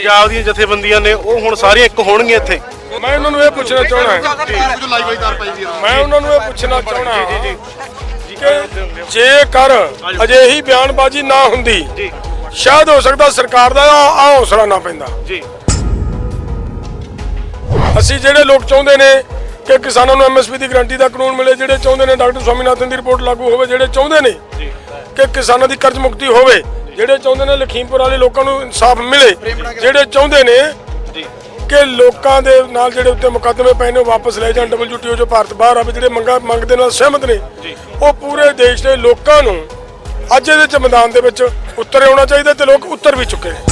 ਪੰਜਾਬ ਦੀਆਂ ਜਥੇਬੰਦੀਆਂ ਨੇ ਉਹ ਹੁਣ ਸਾਰੀਆਂ ਇੱਕ ਹੋਣਗੀਆਂ ਇੱਥੇ। ਮੈਂ ਉਹਨਾਂ ਨੂੰ ਇਹ ਪੁੱਛਣਾ ਚਾਹਣਾ ਹੈ। ਮੈਂ ਉਹਨਾਂ ਨੂੰ ਇਹ ਪੁੱਛਣਾ ਚਾਹਣਾ ਹੈ ਕਿ ਜੇਕਰ ਅਜਿਹੀ ਬਿਆਨਬਾਜ਼ੀ ਨਾ ਹੁੰਦੀ ਜੀ। ਸ਼ਾਇਦ ਹੋ ਸਕਦਾ ਸਰਕਾਰ ਦਾ ਆ ਹੌਸਲਾ ਨਾ ਪੈਂਦਾ। ਜੀ। ਅਸੀਂ ਜਿਹੜੇ ਲੋਕ ਚਾਹੁੰਦੇ ਨੇ ਕਿ ਕਿਸਾਨਾਂ ਨੂੰ ਐਮਐਸਪੀ ਦੀ ਗਾਰੰਟੀ ਦਾ ਕਾਨੂੰਨ ਮਿਲੇ ਜਿਹੜੇ ਚਾਹੁੰਦੇ ਨੇ ਡਾਕਟਰ ਸਵਾਮੀਨਾਥਨ ਦੀ ਰਿਪੋਰਟ ਲਾਗੂ ਹੋਵੇ ਜਿਹੜੇ ਚਾਹੁੰਦੇ ਨੇ ਜੀ। ਕਿ ਕਿਸਾਨਾਂ ਦੀ ਕਰਜ਼ ਮੁਕਤੀ ਹੋਵੇ ਜਿਹੜੇ ਚਾਹੁੰਦੇ ਨੇ ਲਖੀਮਪੁਰ ਵਾਲੇ ਲੋਕਾਂ ਨੂੰ ਇਨਸਾਫ ਮਿਲੇ ਜਿਹੜੇ ਚਾਹੁੰਦੇ ਨੇ ਕਿ ਲੋਕਾਂ ਦੇ ਨਾਲ ਜਿਹੜੇ ਉੱਤੇ ਮੁਕੱਦਮੇ ਪਏ ਨੇ ਵਾਪਸ ਲੈ ਜਾਣ WTO ਜੋ ਭਾਰਤ ਬਾਹਰ ਆਵੇ ਜਿਹੜੇ ਮੰਗਾ ਮੰਗਦੇ ਨਾਲ ਸਹਿਮਤ ਨੇ। ਉਹ ਪੂਰੇ ਦੇਸ਼ ਦੇ ਲੋਕਾਂ ਨੂੰ ਅੱਜ ਇਹਦੇ ਚ ਮੈਦਾਨ ਦੇ ਵਿੱਚ ਉੱਤਰ ਆਉਣਾ ਚਾਹੀਦਾ ਤੇ ਲੋਕ ਉੱਤਰ ਵੀ ਚੁੱਕੇ ਨੇ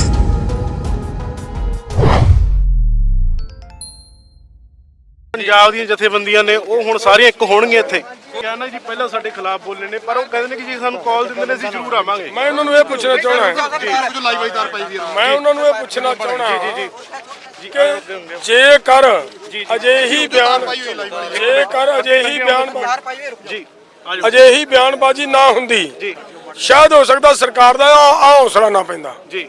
ਪੰਜਾਬ ਦੀਆਂ ਜਥੇਬੰਦੀਆਂ ਨੇ ਉਹ ਹੁਣ ਸਾਰੀਆਂ ਇੱਕ ਹੋਣਗੀਆਂ ਇੱਥੇ। ਕਹਿੰਦਾ ਜੀ ਪਹਿਲਾਂ ਸਾਡੇ ਖਿਲਾਫ ਬੋਲੇ ਨੇ ਪਰ ਉਹ ਕਹਿੰਦੇ ਨੇ ਕਿ ਜੇ ਸਾਨੂੰ ਕਾਲ ਦਿੰਦੇ ਨੇ ਅਸੀਂ ਜ਼ਰੂਰ ਆਵਾਂਗੇ। ਮੈਂ ਉਹਨਾਂ ਨੂੰ ਇਹ ਪੁੱਛਣਾ ਚਾਹਣਾ ਹੈ। ਜੋ ਲਾਈਵ ਵਾਲੀ ਤਾਰ ਪਾਈ ਵੀ ਆ। ਮੈਂ ਉਹਨਾਂ ਨੂੰ ਇਹ ਪੁੱਛਣਾ ਚਾਹਣਾ ਜੀ ਜੀ ਜੀ ਜੇਕਰ ਅਜਿਹੀ ਬਿਆਨ ਜੇਕਰ ਅਜਿਹੀ ਬਿਆਨ ਜੀ ਆਜੋ ਅਜਿਹੀ ਬਿਆਨਬਾਜ਼ੀ ਨਾ ਹੁੰਦੀ ਜੀ। ਸ਼ਾਇਦ ਹੋ ਸਕਦਾ ਸਰਕਾਰ ਦਾ ਆ ਹੌਸਲਾ ਨਾ ਪੈਂਦਾ। ਜੀ।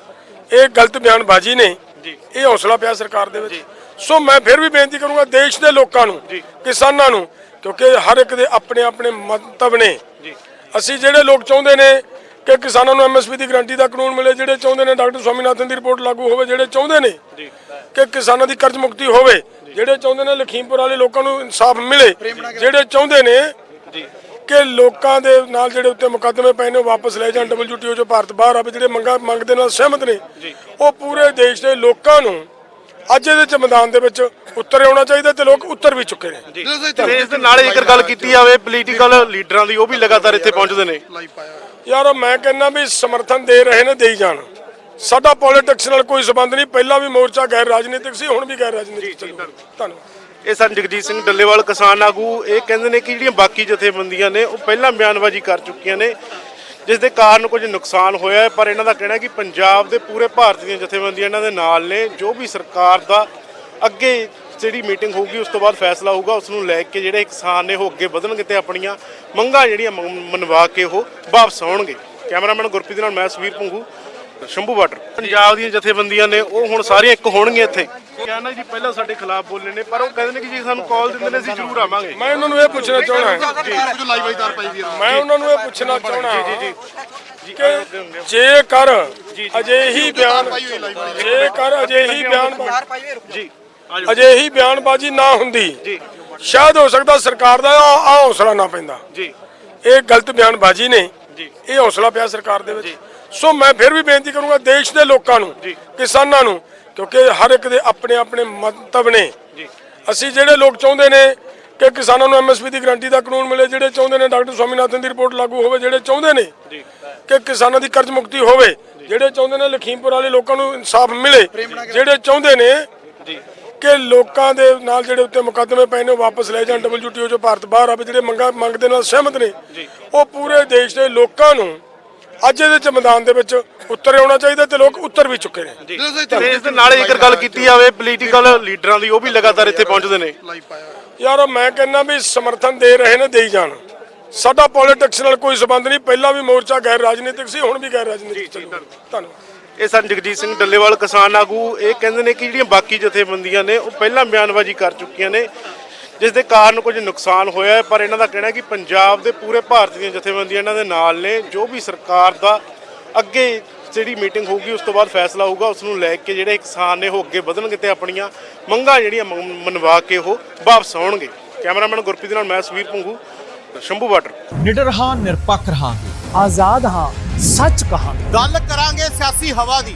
ਇਹ ਗਲਤ ਬਿਆਨਬਾਜ਼ੀ ਨੇ। ਜੀ। ਇਹ ਹੌਸਲਾ ਪਿਆ ਸਰਕਾਰ ਦੇ ਵਿੱਚ। ਸੋ ਮੈਂ ਫਿਰ ਵੀ ਬੇਨਤੀ ਕਰੂੰਗਾ ਦੇਸ਼ ਦੇ ਲੋਕਾਂ ਨੂੰ। ਕਿਸਾਨਾਂ ਨੂੰ ਕਿਉਂਕਿ ਹਰ ਇੱਕ ਦੇ ਆਪਣੇ ਆਪਣੇ ਮੰਤਵ ਨੇ। ਅਸੀਂ ਜਿਹੜੇ ਲੋਕ ਚਾਹੁੰਦੇ ਨੇ ਕਿ ਕਿਸਾਨਾਂ ਨੂੰ ਐਮਐਸਪੀ ਦੀ ਗਾਰੰਟੀ ਦਾ ਕਾਨੂੰਨ ਮਿਲੇ ਜਿਹੜੇ ਚਾਹੁੰਦੇ ਨੇ ਡਾਕਟਰ ਸਵਾਮੀਨਾਥਨ ਦੀ ਰਿਪੋਰਟ ਲਾਗੂ ਹੋਵੇ ਜਿਹੜੇ ਚਾਹੁੰਦੇ ਨੇ ਕਿ ਕਿਸਾਨਾਂ ਦੀ ਕਰਜ਼ ਮੁਕਤੀ ਹੋਵੇ ਜਿਹੜੇ ਚਾਹੁੰਦੇ ਨੇ ਲਖੀਮਪੁਰ ਵਾਲੇ ਲੋਕਾਂ ਨੂੰ ਇਨਸਾਫ ਮਿਲੇ ਜਿਹੜੇ ਚਾਹੁੰਦੇ ਨੇ ਕਿ ਲੋਕਾਂ ਦੇ ਨਾਲ ਜਿਹੜੇ ਉੱਤੇ ਮੁਕੱਦਮੇ ਪਏ ਨੇ ਉਹ ਵਾਪਸ ਲੈ ਜਾਣ WTO ਜੋ ਭਾਰਤ ਬਾਹਰ ਆਵੇ ਜਿਹੜੇ ਮੰਗਾ ਮੰਗਦੇ ਨਾਲ ਸਹਿਮਤ ਨੇ ਉਹ ਪੂਰੇ ਦੇਸ਼ ਦੇ ਲੋਕਾਂ ਨੂੰ ਅੱਜ ਇਹਦੇ ਚ ਮੈਦਾਨ ਦੇ ਵਿੱਚ ਉੱਤਰ ਆਉਣਾ ਚਾਹੀਦਾ ਤੇ ਲੋਕ ਉੱਤਰ ਵੀ ਚੁੱਕੇ ਨੇ। ਜੀ। ਤੇ ਇਸ ਦੇ ਨਾਲ ਜੇਕਰ ਗੱਲ ਕੀਤੀ ਜਾਵੇ ਪੋਲੀਟੀਕਲ ਲੀਡਰਾਂ ਦੀ ਉਹ ਵੀ ਲਗਾਤਾਰ ਇੱਥੇ ਪਹੁੰਚਦੇ ਨੇ। ਯਾਰ ਮੈਂ ਕਹਿੰਦਾ ਵੀ ਸਮਰਥਨ ਦੇ ਰਹੇ ਨੇ ਦੇਈ ਜਾਣ। ਸਾਡਾ ਪੋਲਿਟਿਕਸ ਨਾਲ ਕੋਈ ਸਬੰਧ ਨਹੀਂ। ਪਹਿਲਾਂ ਵੀ ਮੋਰਚਾ ਗੈਰ ਰਾਜਨੀਤਿਕ ਸੀ ਹੁਣ ਵੀ ਗੈਰ ਰਾਜਨੀਤਿਕ ਚੱਲੂਗਾ ਧੰਨਵਾਦ। ਇਹ ਸਨ ਜਗਜੀਤ ਸਿੰਘ ਡੱਲੇਵਾਲ ਕਿਸਾਨ ਆਗੂ। ਇਹ ਕਹਿੰਦੇ ਨੇ ਕਿ ਜਿਹੜੀਆਂ ਬਾਕੀ ਜਥੇਬੰਦੀਆਂ ਨੇ ਉਹ ਪਹਿਲਾਂ ਬਿਆਨਬਾਜ਼ੀ ਕਰ ਚੁੱਕੀਆਂ ਨੇ। ਜਿਸ ਦੇ ਕਾਰਨ ਕੁਝ ਨੁਕਸਾਨ ਹੋਇਆ ਹੈ, ਪਰ ਇਹਨਾਂ ਦਾ ਕਹਿਣਾ ਹੈ ਕਿ ਪੰਜਾਬ ਦੇ ਪੂਰੇ ਭਾਰਤ ਦੀਆਂ ਜਥੇਬੰਦੀਆਂ ਇਹਨਾਂ ਦੇ ਨਾਲ ਨੇ। ਜੋ ਵੀ ਸਰਕਾਰ ਦਾ ਅੱਗੇ ਜਿਹੜੀ ਮੀਟਿੰਗ ਹੋਊਗੀ, ਉਸ ਤੋਂ ਬਾਅਦ ਫੈਸਲਾ ਹੋਊਗਾ। ਉਸ ਨੂੰ ਲੈ ਕੇ ਜਿਹੜੇ ਕਿਸਾਨ ਨੇ, ਉਹ ਅੱਗੇ ਵਧਣਗੇ ਤੇ ਆਪਣੀਆਂ ਮੰਗਾਂ ਜਿਹੜੀਆਂ ਮੰਗ- ਮਨਵਾ ਕੇ ਉਹ ਵਾਪਸ ਆਉਣਗੇ। ਕੈਮਰਾਮੈਨ ਗੁਰਪ੍ਰੀਤ ਦੇ ਨਾਲ ਮੈਂ ਸੁਵੀਰ ਭੰਗੂ ਸ਼ੰਭੂ ਬਾਰਡਰ ਪੰਜਾਬ ਦੀਆਂ ਜਥੇਬੰਦੀਆਂ ਨੇ ਉਹ ਹੁਣ ਸਾਰੀਆਂ ਇੱਕ ਹੋਣਗੀਆਂ ਇੱਥੇ ਕਹਿੰਦਾ ਜੀ ਪਹਿਲਾਂ ਸਾਡੇ ਖਿਲਾਫ ਬੋਲੇ ਨੇ ਪਰ ਉਹ ਕਹਿੰਦੇ ਨੇ ਕਿ ਜੇ ਸਾਨੂੰ ਕਾਲ ਦਿੰਦੇ ਨੇ ਅਸੀਂ ਜ਼ਰੂਰ ਆਵਾਂਗੇ ਮੈਂ ਉਹਨਾਂ ਨੂੰ ਇਹ ਪੁੱਛਣਾ ਚਾਹਣਾ ਹੈ ਜੋ ਲਾਈਵ ਵਾਲੀ ਤਾਰ ਪਾਈ ਵੀ ਆ ਮੈਂ ਉਹਨਾਂ ਨੂੰ ਇਹ ਪੁੱਛਣਾ ਚਾਹਣਾ ਜੀ ਜੀ ਜੀ ਕਿ ਜੇਕਰ ਅਜਿਹੀ ਬਿਆਨ ਜੇਕਰ ਅਜਿਹੀ ਬਿਆਨ ਜੀ ਆਜੋ ਅਜਿਹੀ ਬਿਆਨਬਾਜ਼ੀ ਨਾ ਹੁੰਦੀ ਜੀ ਸ਼ਾਇਦ ਹੋ ਸਕਦਾ ਸਰਕਾਰ ਦਾ ਆ ਹੌਸਲਾ ਨਾ ਪੈਂਦਾ ਜੀ ਇਹ ਗਲਤ ਬਿਆਨਬਾਜ਼ੀ ਨੇ ਜੀ ਇਹ ਹੌਸਲਾ ਪਿਆ ਸਰਕਾਰ ਦੇ ਵਿੱਚ ਸੋ ਮੈਂ ਫਿਰ ਵੀ ਬੇਨਤੀ ਕਰੂੰਗਾ ਦੇਸ਼ ਦੇ ਲੋਕਾਂ ਨੂੰ। ਕਿਸਾਨਾਂ ਨੂੰ ਕਿਉਂਕਿ ਹਰ ਇੱਕ ਦੇ ਆਪਣੇ ਆਪਣੇ ਮੰਤਵ ਨੇ। ਅਸੀਂ ਜਿਹੜੇ ਲੋਕ ਚਾਹੁੰਦੇ ਨੇ ਕਿ ਕਿਸਾਨਾਂ ਨੂੰ ਐਮਐਸਪੀ ਦੀ ਗਾਰੰਟੀ ਦਾ ਕਾਨੂੰਨ ਮਿਲੇ ਜਿਹੜੇ ਚਾਹੁੰਦੇ ਨੇ ਡਾਕਟਰ ਸਵਾਮੀਨਾਥਨ ਦੀ ਰਿਪੋਰਟ ਲਾਗੂ ਹੋਵੇ ਜਿਹੜੇ ਚਾਹੁੰਦੇ ਨੇ ਕਿ ਕਿਸਾਨਾਂ ਦੀ ਕਰਜ਼ ਮੁਕਤੀ ਹੋਵੇ ਜਿਹੜੇ ਚਾਹੁੰਦੇ ਨੇ ਲਖੀਮਪੁਰ ਵਾਲੇ ਲੋਕਾਂ ਨੂੰ ਇਨਸਾਫ ਮਿਲੇ ਜਿਹੜੇ ਚਾਹੁੰਦੇ ਨੇ ਕਿ ਲੋਕਾਂ ਦੇ ਨਾਲ ਜਿਹੜੇ ਉੱਤੇ ਮੁਕੱਦਮੇ ਪਏ ਨੇ ਉਹ ਵਾਪਸ ਲੈ ਜਾਣ WTO ਜੋ ਭਾਰਤ ਬਾਹਰ ਆਵੇ ਜਿਹੜੇ ਮੰਗਾ ਮੰਗਦੇ ਨਾਲ ਸਹਿਮਤ ਨੇ ਉਹ ਪੂਰੇ ਦੇਸ਼ ਦੇ ਲੋਕਾਂ ਨੂੰ ਅੱਜ ਇਹਦੇ ਚ ਮੈਦਾਨ ਦੇ ਵਿੱਚ ਉੱਤਰ ਆਉਣਾ ਚਾਹੀਦਾ ਤੇ ਲੋਕ ਉੱਤਰ ਵੀ ਚੁੱਕੇ ਨੇ। ਜੀ ਤੇ ਇਸ ਦੇ ਨਾਲ ਜੇਕਰ ਗੱਲ ਕੀਤੀ ਜਾਵੇ ਪੋਲੀਟੀਕਲ ਲੀਡਰਾਂ ਦੀ ਉਹ ਵੀ ਲਗਾਤਾਰ ਇੱਥੇ ਪਹੁੰਚਦੇ ਨੇ। ਯਾਰ ਮੈਂ ਕਹਿੰਦਾ ਵੀ ਸਮਰਥਨ ਦੇ ਰਹੇ ਨੇ ਦੇਈ ਜਾਣ। ਸਾਡਾ ਪੋਲਿਟਿਕਸ ਨਾਲ ਕੋਈ ਸਬੰਧ ਨਹੀਂ। ਪਹਿਲਾਂ ਵੀ ਮੋਰਚਾ ਗੈਰ ਰਾਜਨੀਤਿਕ ਸੀ ਹੁਣ ਵੀ ਗੈਰ ਰਾਜਨੀਤਿਕ ਚੱਲੂਗਾ ਧੰਨਵਾਦ। ਇਹ ਸਨ ਜਗਜੀਤ ਸਿੰਘ ਡੱਲੇਵਾਲ ਕਿਸਾਨ ਆਗੂ। ਇਹ ਕਹਿੰਦੇ ਨੇ ਕਿ ਜਿਹੜੀਆਂ ਬਾਕੀ ਜਥੇਬੰਦੀਆਂ ਨੇ ਉਹ ਪਹਿਲਾਂ ਬਿਆਨਬਾਜ਼ੀ ਕਰ ਚੁੱਕੀਆਂ ਨੇ। ਜਿਸ ਦੇ ਕਾਰਨ ਕੁਝ ਨੁਕਸਾਨ ਹੋਇਆ ਹੈ ਪਰ ਇਹਨਾਂ ਦਾ ਕਹਿਣਾ ਹੈ ਕਿ ਪੰਜਾਬ ਦੇ ਪੂਰੇ ਭਾਰਤ ਦੀਆਂ ਜਥੇਬੰਦੀਆਂ ਇਹਨਾਂ ਦੇ ਨਾਲ ਨੇ। ਜੋ ਵੀ ਸਰਕਾਰ ਦਾ ਅੱਗੇ ਜਿਹੜੀ ਮੀਟਿੰਗ ਹੋਊਗੀ ਉਸ ਤੋਂ ਬਾਅਦ ਫੈਸਲਾ ਹੋਊਗਾ। ਉਸ ਨੂੰ ਲੈ ਕੇ ਜਿਹੜੇ ਕਿਸਾਨ ਨੇ ਉਹ ਅੱਗੇ ਵਧਣਗੇ ਤੇ ਆਪਣੀਆਂ ਮੰਗਾਂ ਜਿਹੜੀਆਂ ਮਨਵਾ ਕੇ ਉਹ ਵਾਪਸ ਆਉਣਗੇ। ਕੈਮਰਾਮੈਨ ਗੁਰਪ੍ਰੀਤ ਦੇ ਨਾਲ ਮੈਂ ਸੁਵੀਰ ਭੰਗੂ ਸ਼ੰਭੂ ਬਾਰਡਰ। ਨਿਡਰ ਹਾਂ ਨਿਰਪੱਖ ਰਹਾਂਗੇ। ਆਜ਼ਾਦ ਹਾਂ ਸੱਚ ਕਹਾਂਗੇ। ਗੱਲ ਕਰਾਂਗੇ ਸਿਆਸੀ ਹਵਾ ਦੀ।